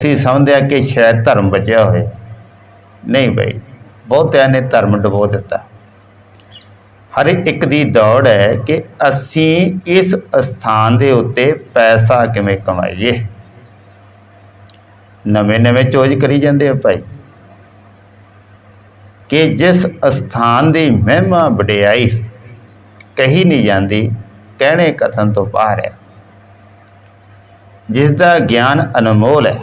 ਅਸੀਂ ਸਮਝਦੇ ਹਾਂ ਕਿ ਸ਼ਾਇਦ ਧਰਮ ਬਚਿਆ ਹੋਏ ਨਹੀਂ ਬਈ, ਬਹੁਤਿਆਂ ਨੇ ਧਰਮ ਡਬੋ ਦਿੱਤਾ। ਹਰ ਇੱਕ ਦੀ ਦੌੜ ਹੈ ਕਿ ਅਸੀਂ ਇਸ ਸਥਾਨ ਦੇ ਉੱਤੇ ਪੈਸਾ ਕਿਵੇਂ ਕਮਾਈਏ। ਨਵੇਂ ਨਵੇਂ ਚੋਜ ਕਰੀ ਜਾਂਦੇ ਆ ਭਾਈ। ਕਿ ਜਿਸ ਸਥਾਨ ਦੀ ਮਹਿਮਾ ਵਡਿਆਈ ਕਹੀ ਨਹੀਂ ਜਾਂਦੀ, ਕਹਿਣੇ ਕਥਨ ਤੋਂ ਬਾਹਰ ਹੈ। ਜਿਸ ਦਾ ਗਿਆਨ ਅਨਮੋਲ ਹੈ।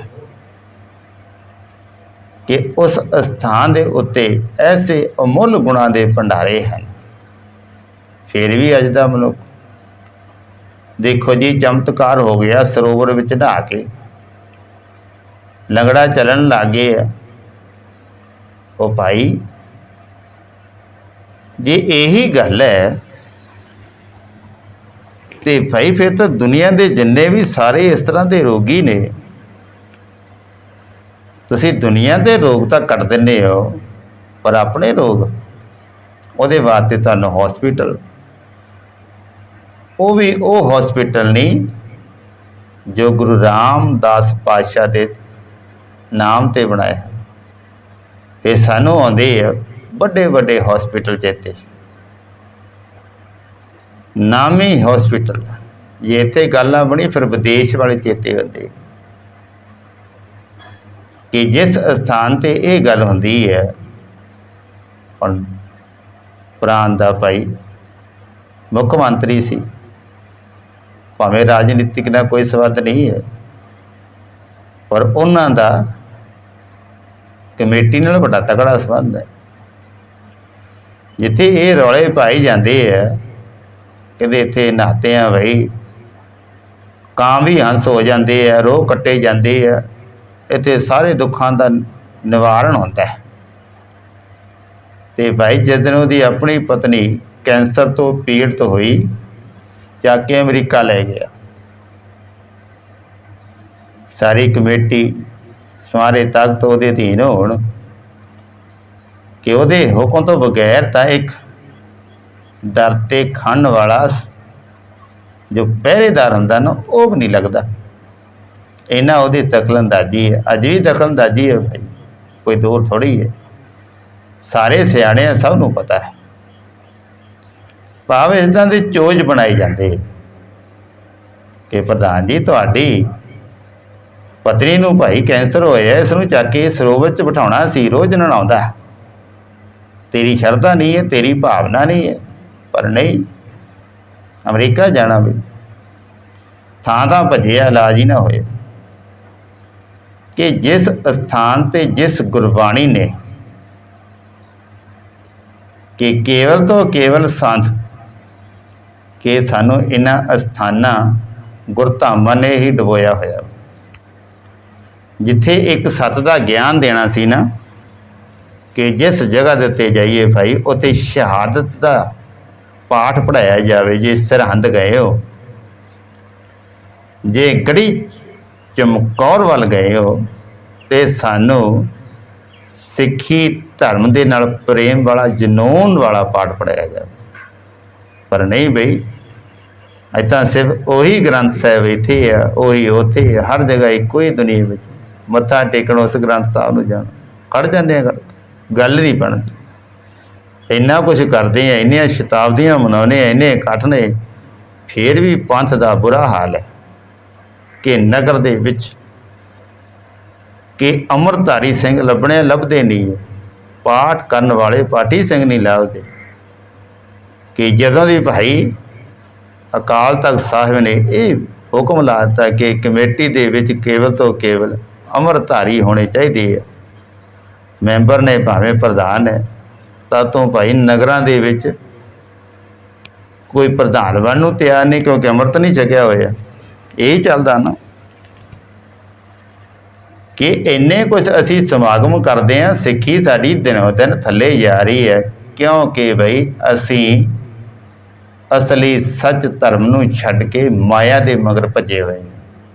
ਕਿ ਉਸ ਸਥਾਨ ਦੇ ਉੱਤੇ ਐਸੇ ਅਮੁੱਲ ਗੁਣਾਂ ਦੇ ਭੰਡਾਰੇ ਹਨ। ਫਿਰ ਵੀ ਅੱਜ ਦਾ ਮਨੁੱਖ ਦੇਖੋ ਜੀ, ਚਮਤਕਾਰ ਹੋ ਗਿਆ ਸਰੋਵਰ ਵਿੱਚ ਨਹਾ ਕੇ। ਲੰਗੜਾ ਚੱਲਣ ਲੱਗੇ ਆ। ਉਹ ਭਾਈ, ਜੇ ਇਹੀ ਗੱਲ ਹੈ, ਤੇ ਭਾਈ ਫਿਰ ਤਾਂ ਦੁਨੀਆ ਦੇ ਜਿੰਨੇ ਵੀ ਸਾਰੇ ਇਸ ਤਰ੍ਹਾਂ ਦੇ ਰੋਗੀ ਨੇ ਤੁਸੀਂ ਦੁਨੀਆ ਦੇ ਰੋਗ ਤਾਂ ਕੱਟ ਦਿੰਦੇ ਹੋ, ਪਰ ਆਪਣੇ ਰੋਗ, ਉਹਦੇ ਵਾਸਤੇ ਤੁਹਾਨੂੰ ਹਸਪੀਟਲ ਉਹ ਵੀ ਉਹ ਹਸਪੀਟਲ ਨਹੀਂ, ਜੋ ਗੁਰੂ ਰਾਮਦਾਸ ਪਾਤਸ਼ਾਹ ਦੇ ਨਾਮ ਤੇ ਬਣਾਇਆ। ਇਹ ਸਾਨੂੰ ਆਉਂਦੇ ਆ ਵੱਡੇ ਵੱਡੇ ਹਸਪੀਟਲ ਚੇਤੇ ਨਾਮੀ ਹਸਪੀਟਲ ਜੇ ਇੱਥੇ ਗੱਲਾਂ ਬਣੀ, ਫਿਰ ਵਿਦੇਸ਼ ਵਾਲੇ ਚੇਤੇ ਹੁੰਦੇ ਕਿ ਜਿਸ ਸਥਾਨ ਤੇ ਇਹ ਗੱਲ ਹੁੰਦੀ ਹੈ, ਹੁਣ ਪ੍ਰਾਨ ਦਾ ਭਾਈ ਮੁੱਖ ਮੰਤਰੀ ਸੀ, ਭਾਵੇਂ ਰਾਜਨੀਤਿਕ ਨਾਲ ਕੋਈ ਸਬੰਧ ਨਹੀਂ ਹੈ, ਪਰ ਉਹਨਾਂ ਦਾ ਕਮੇਟੀ ਨਾਲ ਬੜਾ ਤਕੜਾ ਸਬੰਧ ਹੈ। ਜਿੱਥੇ ਇਹ ਰੌਲੇ ਪਾਈ ਜਾਂਦੇ ਆ ਕਹਿੰਦੇ ਇੱਥੇ ਨਹਾਤੇ ਆ ਬਈ ਕਾਂ ਵੀ ਹੰਸ ਹੋ ਜਾਂਦੇ ਆ, ਰੋਹ ਕੱਟੇ ਜਾਂਦੇ ਆ ਇੱਥੇ ਸਾਰੇ ਦੁੱਖਾਂ ਦਾ ਨਿਵਾਰਨ ਹੁੰਦਾ ਹੈ। ਤੇ ਭਾਈ ਜਦਨ ਉਹਦੀ ਆਪਣੀ ਪਤਨੀ ਕੈਂਸਰ ਤੋਂ ਪੀੜਤ ਹੋਈ, ਜਾ ਕੇ ਅਮਰੀਕਾ ਲੈ ਗਿਆ। ਸਾਰੀ ਕਮੇਟੀ ਸਾਰੇ ਤਾਕਤ ਉਹਦੇ ਅਧੀਨ ਹੋਣ ਕਿ ਉਹਦੇ ਹੁਕਮ ਤੋਂ ਬਗੈਰ ਤਾਂ ਇੱਕ ਡਰ ਤੇ ਖੰਡ ਵਾਲਾ ਜੋ ਪਹਿਰੇਦਾਰ ਹੁੰਦਾ ਨਾ, ਉਹ ਵੀ ਨਹੀਂ ਲੱਗਦਾ। ਇਹਨਾਂ ਉਹਦੀ ਦਖਲਅੰਦਾਜ਼ੀ ਹੈ। ਅੱਜ ਵੀ ਦਖਲਅੰਦਾਜ਼ੀ ਹੈ ਭਾਈ। ਕੋਈ ਦੂਰ ਥੋੜੀ ਹੈ। ਸਾਰੇ ਸਿਆਣੇ ਆ, ਸਭ ਨੂੰ ਪਤਾ ਹੈ। ਭਾਵੇਂ ਇਦਾਂ ਦੇ ਚੋਜ ਬਣਾਏ ਜਾਂਦੇ। ਕਿ ਪ੍ਰਧਾਨ ਜੀ, ਤੁਹਾਡੀ ਪਤਨੀ ਨੂੰ ਭਾਈ ਕੈਂਸਰ ਹੋਇਆ, ਇਸ ਨੂੰ ਚੱਕ ਕੇ ਸਰੋਵਰ 'ਚ ਬਿਠਾਉਣਾ ਸੀ, ਰੋਜ਼ ਨਣਾਉਂਦਾ ਤੇਰੀ ਸ਼ਰਧਾ ਨਹੀਂ ਹੈ, ਤੇਰੀ ਭਾਵਨਾ ਨਹੀਂ ਹੈ, ਪਰ ਨਹੀਂ, ਅਮਰੀਕਾ ਜਾਣਾ ਵੀ। ਥਾਂ ਥਾਂ ਭੱਜਿਆ, ਇਲਾਜ ਹੀ ਨਾ ਹੋਏ। ਕਿ ਜਿਸ ਸਥਾਨ ਤੇ ਜਿਸ ਗੁਰਬਾਣੀ ਨੇ ਕਿ ਕੇਵਲ ਤੋਂ ਕੇਵਲ ਸੰਤ ਕਿ ਸਾਨੂੰ ਇਹਨਾਂ ਅਸਥਾਨਾਂ ਗੁਰਧਾਮਾਂ ਨੇ ਹੀ ਡਬੋਇਆ ਹੋਇਆ। ਜਿੱਥੇ ਇੱਕ ਸੱਤ ਦਾ ਗਿਆਨ ਦੇਣਾ ਸੀ ਨਾ, ਕਿ ਜਿਸ ਜਗ੍ਹਾ ਦੇ ਉੱਤੇ ਜਾਈਏ ਭਾਈ, ਉੱਥੇ ਸ਼ਹਾਦਤ ਦਾ ਪਾਠ ਪੜਾਇਆ ਜਾਵੇ, ਜੇ ਸਰਹੰਦ ਗਏ ਹੋ। ਜੇ ਗੜੀ ਚਮਕੌਰ ਵੱਲ ਗਏ ਹੋ ਤੇ ਸਾਨੂੰ ਸਿੱਖੀ ਧਰਮ ਦੇ ਨਾਲ ਪ੍ਰੇਮ ਵਾਲਾ, ਜਨੂਨ ਵਾਲਾ ਪਾਠ ਪੜਾਇਆ ਜਾਵੇ ਪਰ ਨਹੀਂ ਬਈ ਇਤਾਂ ਸਿਰਫ ਉਹੀ ਗ੍ਰੰਥ ਸਾਹਿਬ ਇੱਥੇ ਆ, ਉਹੀ ਉੱਥੇ ਆ, ਹਰ ਜਗ੍ਹਾ ਇੱਕੋ ਹੀ ਦੁਨੀਆ ਵਿੱਚ। ਮੱਥਾ ਟੇਕਣ ਉਸ ਗ੍ਰੰਥ ਸਾਹਿਬ ਨੂੰ ਜਾਣ। ਖੜ ਜਾਂਦੇ ਆ ਗੱਲ ਗੱਲ ਨਹੀਂ ਬਣਦੀ। ਇੰਨਾ ਕੁਝ ਕਰਦੇ ਆ, ਇੰਨੀਆਂ ਸ਼ਤਾਬਦੀਆਂ ਮਨਾਉਨੇ ਆ, ਇੰਨੇ ਇਕੱਠ ਨੇ, ਫੇਰ ਵੀ ਪੰਥ ਦਾ ਬੁਰਾ ਹਾਲ ਹੈ। ਕਿ ਨਗਰ ਦੇ ਵਿੱਚ ਕਿ ਅਮਰਧਾਰੀ ਸਿੰਘ ਲੱਭਣੇ ਲੱਭਦੇ ਨਹੀਂ ਹੈ। ਪਾਠ ਕਰਨ ਵਾਲੇ ਪਾਠੀ ਸਿੰਘ ਨਹੀਂ ਲੱਭਦੇ। ਕਿ ਜਦੋਂ ਦੀ ਭਾਈ ਅਕਾਲ ਤਖਤ ਸਾਹਿਬ ਨੇ ਇਹ ਹੁਕਮ ਲਾ ਦਿੱਤਾ ਕਿ ਕਮੇਟੀ ਦੇ ਵਿੱਚ ਕੇਵਲ ਤੋਂ ਕੇਵਲ ਅਮਰਧਾਰੀ ਹੋਣੇ ਚਾਹੀਦੇ ਆ। ਮੈਂਬਰ ਨੇ ਭਾਵੇਂ ਪ੍ਰਧਾਨ ਹੈ, ਤਾਂ ਤੋਂ ਭਾਈ ਨਗਰਾਂ ਦੇ ਵਿੱਚ ਕੋਈ ਪ੍ਰਧਾਨ ਬਣਨ ਨੂੰ ਤਿਆਰ ਨਹੀਂ ਕਿਉਂਕਿ ਅੰਮ੍ਰਿਤ ਨਹੀਂ ਛਕਿਆ ਹੋਇਆ। ਇਹ ਚੱਲਦਾ ਨਾ ਕਿ ਇੰਨੇ ਕੁਝ ਅਸੀਂ ਸਮਾਗਮ ਕਰਦੇ ਹਾਂ, ਸਿੱਖੀ ਸਾਡੀ ਦਿਨੋਂ ਦਿਨ ਥੱਲੇ ਜਾ ਰਹੀ ਹੈ। ਕਿਉਂਕਿ ਭਈ ਅਸੀਂ ਅਸਲੀ ਸੱਚ ਧਰਮ ਨੂੰ ਛੱਡ ਕੇ ਮਾਇਆ ਦੇ ਮਗਰ ਭੱਜੇ ਹੋਏ ਹਾਂ।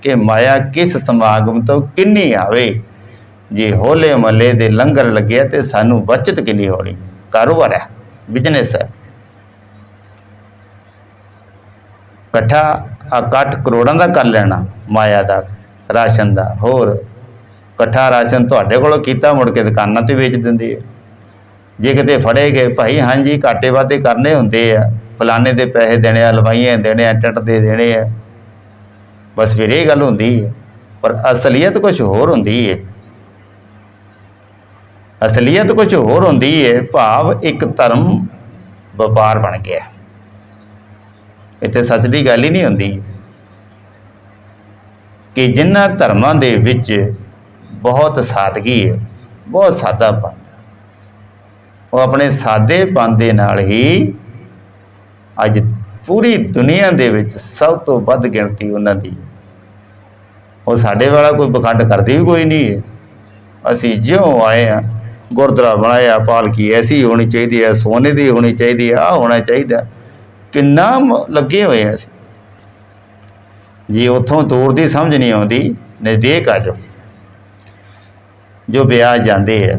ਕਿ ਮਾਇਆ ਕਿਸ ਸਮਾਗਮ ਤੋਂ ਕਿੰਨੀ ਆਵੇ? ਜੇ ਹੋਲੇ ਮਹੱਲੇ ਦੇ ਲੰਗਰ ਲੱਗਿਆ ਤੇ ਸਾਨੂੰ ਬਚਤ ਕਿੰਨੀ ਹੋਣੀ? ਕਾਰੋਬਾਰ ਹੈ ਬਿਜ਼ਨਸ ਹੈ। ਇਕੱਠਾ ਇਕੱਠ ਕਰੋੜਾਂ ਦਾ ਕਰ ਲੈਣਾ, ਮਾਇਆ ਦਾ, ਰਾਸ਼ਨ ਦਾ, ਹੋਰ। ਇਕੱਠਾ ਰਾਸ਼ਨ ਤੁਹਾਡੇ ਕੋਲੋਂ ਕੀਤਾ, ਮੁੜ ਕੇ ਦੁਕਾਨਾਂ ਤੇ ਵੇਚ ਦਿੰਦੇ ਆ। ਜੇ ਕਿਤੇ ਫੜੇ ਗਏ, ਭਾਈ ਹਾਂਜੀ, ਘਾਟੇ ਵਾਧੇ ਕਰਨੇ ਹੁੰਦੇ ਆ। ਫਲਾਣੇ ਦੇ ਪੈਸੇ ਦੇਣੇ ਆ ਲਵਾਈਆਂ ਦੇਣੇ ਆ ਟੱਟ ਦੇ ਦੇਣੇ ਆ। ਬਸ ਫਿਰ ਇਹ ਗੱਲ ਹੁੰਦੀ ਹੈ ਪਰ ਅਸਲੀਅਤ ਕੁਝ ਹੋਰ ਹੁੰਦੀ ਹੈ ਅਸਲੀਅਤ ਕੁਝ ਹੋਰ ਹੁੰਦੀ ਹੈ ਭਾਵ ਇੱਕ ਧਰਮ ਵਪਾਰ ਬਣ ਗਿਆ। ਇੱਥੇ ਸੱਚ ਦੀ ਗੱਲ ਹੀ ਨਹੀਂ ਹੁੰਦੀ ਕਿ ਜਿਨ੍ਹਾਂ ਧਰਮਾਂ ਦੇ ਵਿੱਚ ਬਹੁਤ ਸਾਦਗੀ ਹੈ, ਬਹੁਤ ਸਾਦਾਪਨ ਉਹ ਆਪਣੇ ਸਾਦੇ ਸਾਦੇਪਨ ਦੇ ਨਾਲ ਹੀ ਅੱਜ ਪੂਰੀ ਦੁਨੀਆ ਦੇ ਵਿੱਚ ਸਭ ਤੋਂ ਵੱਧ ਗਿਣਤੀ ਉਹਨਾਂ ਦੀ ਉਹ ਸਾਡੇ ਵਾਲਾ ਕੋਈ ਬਖੰਡ ਕਰਦੀ ਵੀ ਕੋਈ ਨਹੀਂ ਹੈ। ਅਸੀਂ ਜਿਉਂ ਆਏ ਆ ਗੁਰਦੁਆਰਾ ਬਣਾਇਆ, ਪਾਲਕੀ ਐਸੀ ਹੋਣੀ ਚਾਹੀਦੀ ਹੈ, ਸੋਨੇ ਦੀ ਹੋਣੀ ਚਾਹੀਦੀ ਹੈ ਆ ਹੋਣਾ ਚਾਹੀਦਾ ਕਿੰਨਾ ਲੱਗੇ ਹੋਏ ਆ ਅਸੀਂ। ਜੀ ਉੱਥੋਂ ਦੂਰ ਦੀ ਸਮਝ ਨਹੀਂ ਆਉਂਦੀ, ਨਜ਼ਦੀਕ ਆ ਜਾਓ। ਜੋ ਵਿਆਹ ਜਾਂਦੇ ਆ,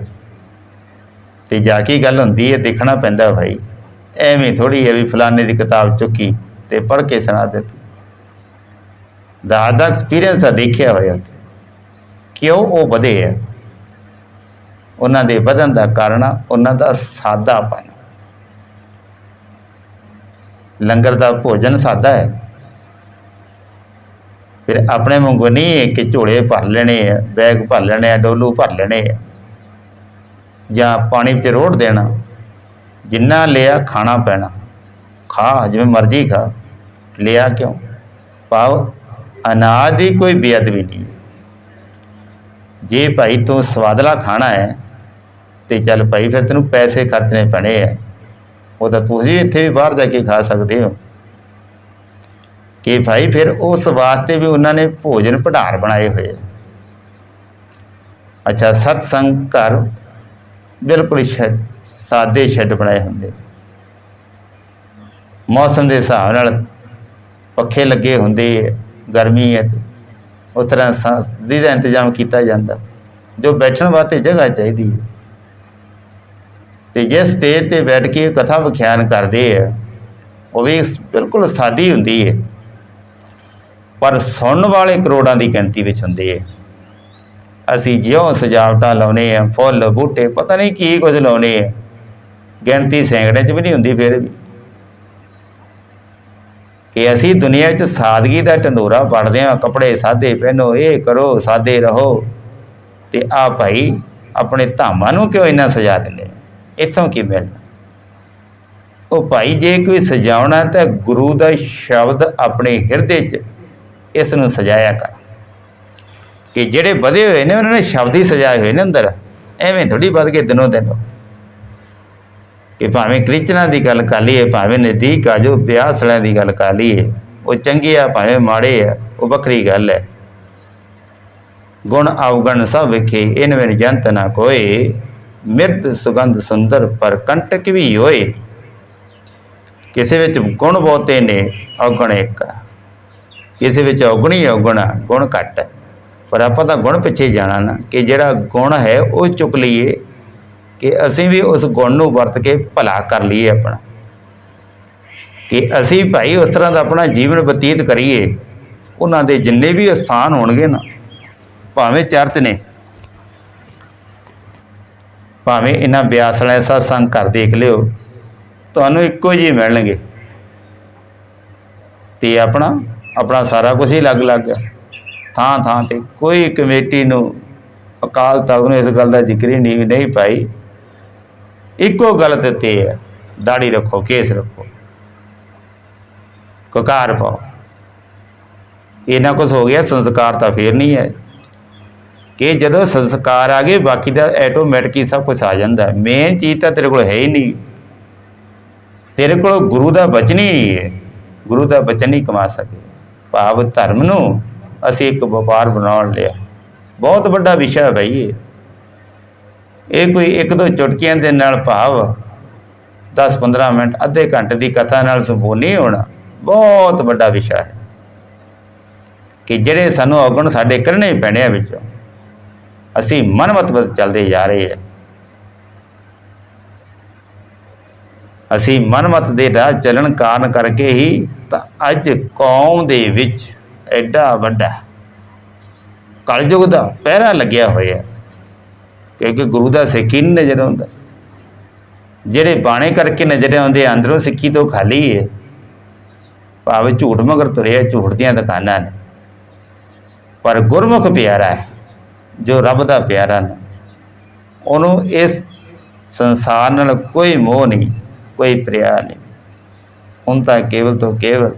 ਤੇ ਜਾ ਕੇ ਗੱਲ ਹੁੰਦੀ ਹੈ ਦੇਖਣਾ ਪੈਂਦਾ ਭਾਈ। ਐਵੇਂ ਥੋੜੀ ਹੈ ਵੀ ਫਲਾਣੇ ਦੀ ਕਿਤਾਬ ਚੁੱਕੀ ਤੇ ਪੜ੍ਹ ਕੇ ਸੁਣਾ ਦਿੱਤੀ। ਦਾ ਦਾ ਐਕਸਪੀਰੀਅੰਸ ਆ ਦੇਖਿਆ ਹੋਇਆ ਉੱਥੇ। ਕਿਉਂ ਉਹ ਵਧੇ ਆ? ਉਹਨਾਂ ਦੇ ਵਧਣ ਦਾ ਕਾਰਨ ਆ, ਉਹਨਾਂ ਦਾ ਸਾਦਾਪਨ ਲੰਗਰ ਦਾ ਭੋਜਨ ਸਾਦਾ ਹੈ। ਫਿਰ ਆਪਣੇ ਵਾਂਗੂ ਨਹੀਂ ਹੈ ਕਿ ਝੋਲੇ ਭਰ ਲੈਣੇ ਆ, ਬੈਗ ਭਰ ਲੈਣੇ ਆ, ਡੋਲੂ ਭਰ ਲੈਣੇ ਆ ਜਾਂ ਪਾਣੀ ਵਿੱਚ ਰੋੜ ਦੇਣਾ। ਜਿੰਨਾ ਲਿਆ ਖਾਣਾ ਪੈਣਾ। ਖਾ, ਜਿਵੇਂ ਮਰਜ਼ੀ ਖਾ। ਲਿਆ ਕਿਉਂ? ਭਾਵ ਅਨਾਜ ਦੀ ਕੋਈ ਬੇਅਦਬੀ ਨਹੀਂ ਹੈ। ਜੇ ਭਾਈ ਤੂੰ ਸਵਾਦਲਾ ਖਾਣਾ ਹੈ ਤੇ ਚੱਲ ਭਾਈ ਫਿਰ ਤੈਨੂੰ ਪੈਸੇ ਖਰਚਣੇ ਪੈਣੇ ਆ। ਉਹ ਤਾਂ ਤੁਸੀਂ ਇੱਥੇ ਵੀ ਬਾਹਰ ਜਾ ਕੇ ਖਾ ਸਕਦੇ ਹੋ। ਕਿ ਭਾਈ ਫਿਰ ਉਸ ਵਾਸਤੇ ਵੀ ਉਹਨਾਂ ਨੇ ਭੋਜਨ ਭੰਡਾਰ ਬਣਾਏ ਹੋਏ ਆ। ਅੱਛਾ ਸਤਸੰਗ ਘਰ ਬਿਲਕੁਲ ਸ਼ੈੱਡ ਸਾਦੇ ਸ਼ੈੱਡ ਬਣਾਏ ਹੁੰਦੇ। ਮੌਸਮ ਦੇ ਹਿਸਾਬ ਨਾਲ ਪੱਖੇ ਲੱਗੇ ਹੁੰਦੇ ਆ, ਗਰਮੀ ਹੈ ਉਸ ਤਰ੍ਹਾਂ ਸਰਦੀ ਦਾ ਇੰਤਜ਼ਾਮ ਕੀਤਾ ਜਾਂਦਾ। ਜੋ ਬੈਠਣ ਵਾਸਤੇ ਜਗ੍ਹਾ ਚਾਹੀਦੀ ਹੈ ਤੇ ਜੇ ਸਟੇਜ ਤੇ ਬੈਠ ਕੇ ਕਥਾ ਵਿਖਿਆਨ ਕਰਦੇ ਆ, ਉਹ ਵੀ ਬਿਲਕੁਲ ਸਾਦੀ ਹੁੰਦੀ ਹੈ ਪਰ ਸੁਣਨ ਵਾਲੇ ਕਰੋੜਾਂ ਦੀ ਗਿਣਤੀ ਵਿੱਚ ਹੁੰਦੇ ਆ ਅਸੀਂ ਜਿਉਂ ਸਜਾਵਟਾਂ ਲਾਉਨੇ ਆ, ਫੁੱਲ, ਬੂਟੇ, ਪਤਾ ਨਹੀਂ ਕੀ ਕੁਝ ਲਾਉਨੇ ਆ। ਗਿਣਤੀ ਸੈਂਕੜੇ 'ਚ ਵੀ ਨਹੀਂ ਹੁੰਦੀ ਫਿਰ ਵੀ। ਕਿ ਅਸੀਂ ਦੁਨੀਆ 'ਚ ਸਾਦਗੀ ਦਾ ਢੰਡੋਰਾ ਪੜਦੇ ਆ ਕੱਪੜੇ ਸਾਦੇ ਪਹਿਨੋ, ਇਹ ਕਰੋ, ਸਾਦੇ ਰਹੋ। ਤੇ ਆ ਭਾਈ ਆਪਣੇ ਧਾਮਾਂ ਨੂੰ ਕਿਉਂ ਇੰਨਾ ਸਜਾ ਦਿੰਦੇ ਆ? ਇੱਥੋਂ ਕੀ ਮਿਲਣਾ? ਉਹ ਭਾਈ, ਜੇ ਕੋਈ ਸਜਾਉਣਾ ਤਾਂ ਗੁਰੂ ਦਾ ਸ਼ਬਦ ਆਪਣੇ ਹਿਰਦੇ 'ਚ ਇਸ ਨੂੰ ਸਜਾਇਆ ਕਰ। ਕਿ ਜਿਹੜੇ ਵਧੇ ਹੋਏ ਨੇ, ਉਹਨਾਂ ਨੇ ਸ਼ਬਦ ਹੀ ਸਜਾਏ ਹੋਏ ਨੇ ਅੰਦਰ। ਐਵੇਂ ਥੋੜੀ ਵੱਧ ਕੇ ਦਿਨੋਂ ਦਿਨ। ਕਿ ਭਾਵੇਂ ਕ੍ਰਿਸਚਨਾਂ ਦੀ ਗੱਲ ਕਰ ਲਈਏ, ਭਾਵੇਂ ਨਜ਼ਦੀਕ ਆ ਜੋ ਵਿਆਹ ਸਲਿਆਂ ਦੀ ਗੱਲ ਕਰ ਲਈਏ, ਉਹ ਚੰਗੇ ਆ, ਭਾਵੇਂ ਮਾੜੇ ਆ, ਉਹ ਵੱਖਰੀ ਗੱਲ ਹੈ। ਗੁਣ ਅਵਗਣ ਸਭ ਵਿਖੇ ਇਨ ਵਿੱਚ ਜੰਤ ਨਾ ਕੋਏ। ਮਿਰਤ ਸੁਗੰਧ ਸੁੰਦਰ ਪਰ ਕੰਟਕ ਵੀ ਹੋਏ। ਕਿਸੇ ਵਿੱਚ ਗੁਣ ਬਹੁਤੇ ਨੇ, ਔਗਣ ਇੱਕ। ਕਿਸੇ ਵਿੱਚ ਔਗਣੀ, ਔਗਣ ਗੁਣ ਘੱਟ। ਪਰ ਆਪਾਂ ਤਾਂ ਗੁਣ ਪਿੱਛੇ ਜਾਣਾ ਨਾ, ਕਿ ਜਿਹੜਾ ਗੁਣ ਹੈ ਉਹ ਚੁੱਕ ਲਈਏ, ਕਿ ਅਸੀਂ ਵੀ ਉਸ ਗੁਣ ਨੂੰ ਵਰਤ ਕੇ ਭਲਾ ਕਰ ਲਈਏ ਆਪਣਾ। ਕਿ ਅਸੀਂ ਭਾਈ ਉਸ ਤਰ੍ਹਾਂ ਦਾ ਆਪਣਾ ਜੀਵਨ ਬਤੀਤ ਕਰੀਏ, ਉਹਨਾਂ ਦੇ ਜਿੰਨੇ ਵੀ ਸਥਾਨ ਹੋਣਗੇ ਨਾ, ਭਾਵੇਂ ਚਰਚ ਨੇ ਭਾਵੇਂ ਇਹਨਾਂ ਬਿਆਸ ਵਾਲੇ ਸਤਸੰਗ ਘਰ ਦੇਖ ਲਿਓ, ਤੁਹਾਨੂੰ ਇੱਕੋ ਜਿਹੇ ਮਿਲਣਗੇ। ਤੇ ਆਪਣਾ ਆਪਣਾ ਸਾਰਾ ਕੁਝ ਹੀ ਅਲੱਗ-ਅਲੱਗ ਹੈ ਥਾਂ ਥਾਂ ਤੇ ਕੋਈ ਕਮੇਟੀ ਨੂੰ, ਅਕਾਲ ਤਖਤ ਨੂੰ ਇਸ ਗੱਲ ਦਾ ਜ਼ਿਕਰ ਹੀ ਨਹੀਂ ਨਹੀਂ ਪਾਈ। ਇੱਕੋ ਗੱਲ ਤੇ ਤੇ ਹੈ ਦਾੜੀ ਰੱਖੋ, ਕੇਸ ਰੱਖੋ। ਕਕਾਰ ਪਾਓ। ਇਹਨਾਂ ਕੁਝ ਹੋ ਗਿਆ, ਸੰਸਕਾਰ ਤਾਂ ਫੇਰ ਨਹੀਂ ਹੈ ਕਿ ਜਦੋਂ ਸੰਸਕਾਰ ਆ ਗਏ, ਬਾਕੀ ਦਾ ਆਟੋਮੈਟਿਕ ਹੀ ਸਭ ਕੁਝ ਆ ਜਾਂਦਾ। ਮੇਨ ਚੀਜ਼ ਤਾਂ ਤੇਰੇ ਕੋਲ ਹੈ ਹੀ ਨਹੀਂ। ਤੇਰੇ ਕੋਲ ਗੁਰੂ ਦਾ ਬਚਨ ਹੀ ਹੈ। ਗੁਰੂ ਦਾ ਬਚਨ ਨਹੀਂ ਕਮਾ ਸਕੇ। ਭਾਵ ਧਰਮ ਨੂੰ ਅਸੀਂ ਇੱਕ ਵਪਾਰ ਬਣਾਉਣ ਲਿਆ। ਬਹੁਤ ਵੱਡਾ ਵਿਸ਼ਾ ਹੈ ਭਾਈ ਇਹ। ਇਹ ਕੋਈ ਇੱਕ ਦੋ ਚੁਟਕੀਆਂ ਦੇ ਨਾਲ ਭਾਵ 10-15 ਮਿੰਟ, ਅੱਧੇ ਘੰਟੇ ਦੀ ਕਥਾ ਨਾਲ ਸੰਪੂਰਨ ਨਹੀਂ ਹੋਣਾ। ਬਹੁਤ ਵੱਡਾ ਵਿਸ਼ਾ ਹੈ। ਕਿ ਜਿਹੜੇ ਸਾਨੂੰ ਔਗਣ ਸਾਡੇ ਕਰਨੇ ਪੈਣੇ ਆ ਵਿੱਚੋਂ। ਅਸੀਂ ਮਨਮਤ ਵੱਲ ਚੱਲਦੇ ਜਾ ਰਹੇ ਹਾਂ। ਅਸੀਂ ਮਨਮਤ ਦੇ ਰਾਹ ਚੱਲਣ ਕਾਰਨ ਕਰਕੇ ਹੀ ਤਾਂ ਅੱਜ ਕੌਮ ਦੇ ਵਿੱਚ ਐਡਾ ਵੱਡਾ ਕਲਯੁਗ ਦਾ ਪਹਿਰਾ ਲੱਗਿਆ ਹੋਇਆ ਕਿਉਂਕਿ ਗੁਰੂ ਦਾ ਸਿੱਖੀ ਨਹੀਂ ਨਜ਼ਰ ਆਉਂਦਾ। ਜਿਹੜੇ ਬਾਣੇ ਕਰਕੇ ਨਜ਼ਰ ਆਉਂਦੇ, ਅੰਦਰੋਂ ਸਿੱਖੀ ਤੋਂ ਖਾਲੀ ਹੈ। ਭਾਵੇਂ ਝੂਠ ਮਗਰ ਤੁਰਿਆ, ਝੂਠ ਦੀਆਂ ਦੁਕਾਨਾਂ ਨੇ। ਪਰ ਗੁਰਮੁਖ ਪਿਆਰਾ ਹੈ। ਜੋ ਰੱਬ ਦਾ ਪਿਆਰਾ ਨੇ। ਉਹਨੂੰ ਇਸ ਸੰਸਾਰ ਨਾਲ ਕੋਈ ਮੋਹ ਨਹੀਂ, ਕੋਈ ਪ੍ਰਿਆ ਨਹੀਂ। ਹੁਣ ਤਾਂ ਕੇਵਲ ਤੋਂ ਕੇਵਲ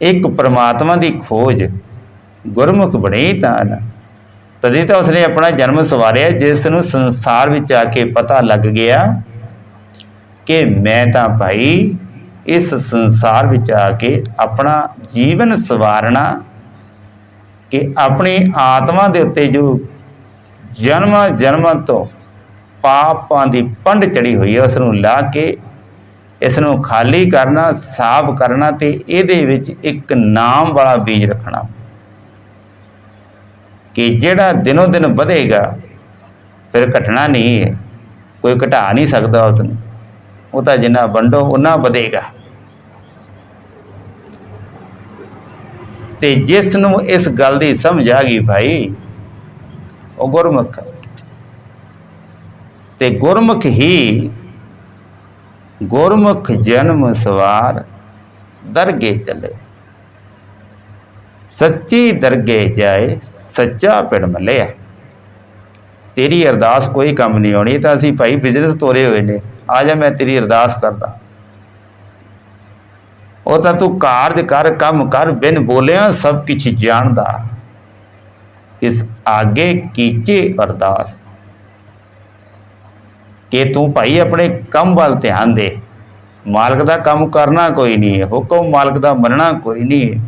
ਇੱਕ ਪ੍ਰਮਾਤਮਾ ਦੀ ਖੋਜ ਗੁਰਮੁਖ ਬਣੇ ਤਾਂ ਨਾ। ਤਦੇ ਤਾਂ ਉਸਨੇ ਆਪਣਾ ਜਨਮ ਸਵਾਰਿਆ, ਜਿਸ ਨੂੰ ਸੰਸਾਰ ਵਿੱਚ ਆ ਕੇ ਪਤਾ ਲੱਗ ਗਿਆ ਕਿ ਮੈਂ ਤਾਂ ਭਾਈ ਇਸ ਸੰਸਾਰ ਵਿੱਚ ਆ ਕੇ ਆਪਣਾ ਜੀਵਨ ਸਵਾਰਨਾ ਕਿ ਆਪਣੀ ਆਤਮਾ ਦੇ ਉੱਤੇ ਜੋ ਜਨਮਾਂ ਜਨਮਾਂ ਤੋਂ ਪਾਪਾਂ ਦੀ ਪੰਡ ਚੜੀ ਹੋਈ ਹੈ ਉਸ ਨੂੰ ਲਾ ਕੇ ਇਸ ਨੂੰ ਖਾਲੀ ਕਰਨਾ, ਸਾਫ਼ ਕਰਨਾ ਤੇ ਇਹਦੇ ਵਿੱਚ ਇੱਕ ਨਾਮ ਵਾਲਾ ਬੀਜ ਰੱਖਣਾ। ਕਿ ਜਿਹੜਾ ਦਿਨੋ ਦਿਨ ਵਧੇਗਾ, ਫਿਰ ਘਟਣਾ ਨਹੀਂ ਹੈ। ਕੋਈ ਘਟਾ ਨਹੀਂ ਸਕਦਾ ਉਸ ਨੂੰ ਉਹ ਤਾਂ ਜਿੰਨਾ ਵੰਡੋ ਉਹਨਾਂ ਵਧੇਗਾ। ਤੇ ਜਿਸ ਨੂੰ ਇਸ ਗੱਲ ਦੀ ਸਮਝ ਆ ਗਈ ਭਾਈ, ਉਹ ਗੁਰਮੁਖ। ਹੈ। ਤੇ ਗੁਰਮੁਖ ਹੀ ਗੁਰਮੁਖ ਜਨਮ ਸਵਾਰ ਦਰਗੇ ਚਲੇ। ਸੱਚੀ ਦਰਗੇ ਜਾਏ, ਸੱਚਾ ਪਿੜ ਮਲਿਆ। ਤੇਰੀ ਅਰਦਾਸ ਕੋਈ ਕੰਮ ਨਹੀਂ ਆਉਣੀ ਤਾਂ ਅਸੀਂ ਭਾਈ ਬਿਜ਼ਨਸ ਤੋਰੇ ਹੋਏ ਨੇ। ਆ ਜਾ ਮੈਂ ਤੇਰੀ ਅਰਦਾਸ ਕਰਦਾ। ਉਹ ਤਾਂ ਤੂੰ ਕਾਰਜ ਕਰ, ਕੰਮ ਕਰ, ਬਿਨ ਬੋਲਿਆ ਸਭ ਕੁਝ ਜਾਣਦਾ। ਇਸ ਆਗੇ ਕੀਚੇ ਅਰਦਾਸ। ਕਿ ਤੂੰ ਭਾਈ ਆਪਣੇ ਕੰਮ ਵੱਲ ਧਿਆਨ ਦੇ। ਮਾਲਕ ਦਾ ਕੰਮ ਕਰਨਾ ਕੋਈ ਨਹੀਂ ਹੈ, ਹੁਕਮ ਮਾਲਕ ਦਾ ਮੰਨਣਾ ਕੋਈ ਨਹੀਂ ਹੈ।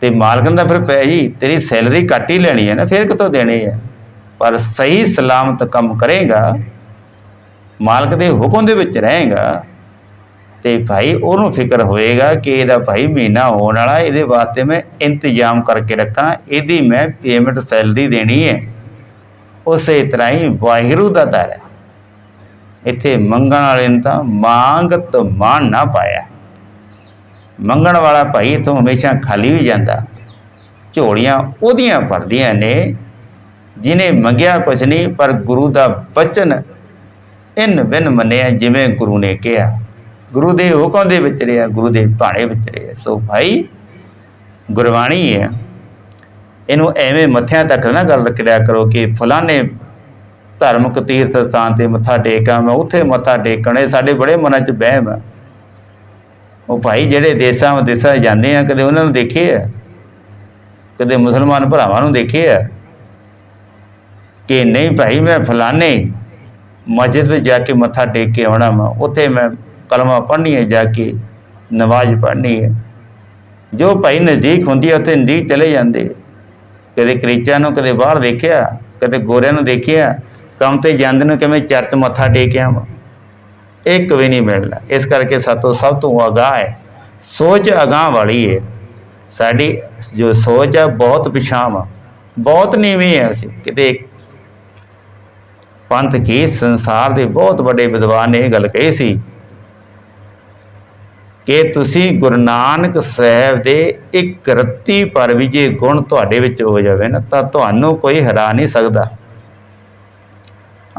ਤੇ ਮਾਲਕ ਦਾ ਫਿਰ ਪੈ ਜੀ ਤੇਰੀ ਸੈਲਰੀ ਕੱਟ ਹੀ ਲੈਣੀ ਹੈ ਨਾ, ਫਿਰ ਕਿਤੋਂ ਦੇਣੀ ਹੈ? ਪਰ ਸਹੀ ਸਲਾਮਤ ਕੰਮ ਕਰੇਗਾ, ਮਾਲਕ ਦੇ ਹੁਕਮ ਦੇ ਵਿੱਚ ਰਹੇਗਾ। ਤੇ ਭਾਈ ਉਹਨੂੰ ਫਿਕਰ ਹੋਏਗਾ ਕਿ ਇਹਦਾ ਭਾਈ ਮਹੀਨਾ ਹੋਣ ਵਾਲਾ, ਇਹਦੇ ਵਾਸਤੇ ਮੈਂ ਇੰਤਜ਼ਾਮ ਕਰਕੇ ਰੱਖਾਂ, ਇਹਦੀ ਮੈਂ ਪੇਮੈਂਟ ਸੈਲਰੀ ਦੇਣੀ ਹੈ। ਉਸੇ ਤਰ੍ਹਾਂ ਹੀ ਵਾਹਿਗੁਰੂ ਦਾ ਦਰ ਹੈ। ਇੱਥੇ ਮੰਗਣ ਵਾਲੇ ਨੂੰ ਤਾਂ ਮੰਗਤ ਮਾਨ ਨਾ ਪਾਇਆ। ਮੰਗਣ ਵਾਲਾ ਭਾਈ ਤੋਂ ਹਮੇਸ਼ਾ ਖਾਲੀ ਹੀ ਜਾਂਦਾ। ਝੋਲੀਆਂ ਉਹਦੀਆਂ ਭਰਦੀਆਂ ਨੇ, ਜਿਨੇ ਮੰਗਿਆ ਕੁਛ ਨਹੀਂ, ਪਰ ਗੁਰੂ ਦਾ ਬਚਨ ਇਨ ਬਿਨ ਮੰਨਿਆ, ਜਿਵੇਂ ਗੁਰੂ ਨੇ ਕਿਹਾ। ਗੁਰੂ ਦੇ ਹੁਕਮ ਦੇ ਵਿੱਚ ਰਿਹਾ ਗੁਰੂ ਦੇ ਭਾਣੇ ਵਿੱਚ ਰਿਹਾ। ਸੋ ਭਾਈ, ਗੁਰਬਾਣੀ ਹੈ। ਇਹਨੂੰ ਐਵੇਂ ਮੱਥਿਆਂ ਤੱਕ ਨਾ ਗੱਲ ਕਰਿਆ ਕਰੋ ਕਿ ਫਲਾਣੇ ਧਾਰਮਿਕ ਤੀਰਥ ਸਥਾਨ ਤੇ ਮੱਥਾ ਟੇਕਾਂ ਮੈਂ ਉੱਥੇ ਮੱਥਾ ਟੇਕਣੇ ਸਾਡੇ ਬੜੇ ਮਨਾਂ 'ਚ ਵਹਿਮ ਹੈ ਉਹ ਭਾਈ, ਜਿਹੜੇ ਦੇਸਾਂ ਵਿਦੇਸਾਂ ਜਾਂਦੇ ਆ, ਕਦੇ ਉਹਨਾਂ ਨੂੰ ਦੇਖੇ ਆ? ਕਦੇ ਮੁਸਲਮਾਨ ਭਰਾਵਾਂ ਨੂੰ ਦੇਖੇ ਆ? ਕਿ ਨਹੀਂ ਭਾਈ, ਮੈਂ ਫਲਾਣੇ ਮਸਜਿਦ ਵਿੱਚ ਜਾ ਕੇ ਮੱਥਾ ਟੇਕ ਕੇ ਆਉਣਾ ਮੈਂ ਉੱਥੇ ਮੈਂ ਕਲਮਾ ਪੜ੍ਹਨੀ ਹੈ ਜਾ ਕੇ, ਨਮਾਜ਼ ਪੜ੍ਹਨੀ ਹੈ। ਜੋ ਭਾਈ ਨਜ਼ਦੀਕ ਹੁੰਦੀ ਹੈ, ਉੱਥੇ ਨਜ਼ਦੀਕ ਚਲੇ ਜਾਂਦੇ। ਕਦੇ ਕ੍ਰਿਸਚਨ ਨੂੰ ਕਦੇ ਬਾਹਰ ਦੇਖਿਆ, ਕਦੇ ਗੋਰਿਆਂ ਨੂੰ ਦੇਖਿਆ, ਕੰਮ ਤੇ ਜਾਂਦੇ ਨੂੰ ਕਿਵੇਂ ਚਰਚ ਮੱਥਾ ਟੇਕਿਆ ਵਾ ਇੱਕ ਵੀ ਨਹੀਂ ਮਿਲਣਾ ਇਸ ਕਰਕੇ ਸਾਤੋਂ ਸਭ ਤੋਂ ਅਗਾਹ ਹੈ। ਸੋਚ ਅਗਾਹ ਵਾਲੀ ਹੈ। ਸਾਡੀ ਜੋ ਸੋਚ ਹੈ ਬਹੁਤ ਪਿਛਾਂਹ ਆ। ਬਹੁਤ ਨੀਵੀਂ ਹੈ ਅਸੀਂ। ਕਿਤੇ ਪੰਥ ਕੀ ਸੰਸਾਰ ਦੇ ਬਹੁਤ ਵੱਡੇ ਵਿਦਵਾਨ ਨੇ ਇਹ ਗੱਲ ਕਹੀ ਸੀ ਕਿ ਤੁਸੀਂ ਗੁਰੂ ਨਾਨਕ ਸਾਹਿਬ ਦੇ ਇੱਕ ਰੱਤੀ ਪਰ ਵੀ ਜੇ ਗੁਣ ਤੁਹਾਡੇ ਵਿੱਚ ਹੋ ਜਾਵੇ ਨਾ, ਤਾਂ ਤੁਹਾਨੂੰ ਕੋਈ ਹਰਾ ਨਹੀਂ ਸਕਦਾ।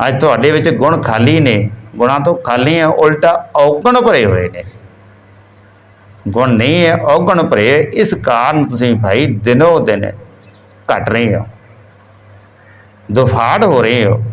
ਅੱਜ ਤੁਹਾਡੇ ਵਿੱਚ ਗੁਣ ਖਾਲੀ ਨੇ, ਗੁਣਾਂ ਤੋਂ ਖਾਲੀ ਹੈ ਉਲਟਾ ਔਗਣ ਭਰੇ ਹੋਏ ਨੇ। ਗੁਣ ਨਹੀਂ ਹੈ, ਔਗਣ ਭਰੇ ਇਸ ਕਾਰਨ ਤੁਸੀਂ ਭਾਈ ਦਿਨੋ ਦਿਨ ਘਟ ਰਹੇ ਹੋ। ਦੁਫਾੜ ਹੋ ਰਹੇ ਹੋ।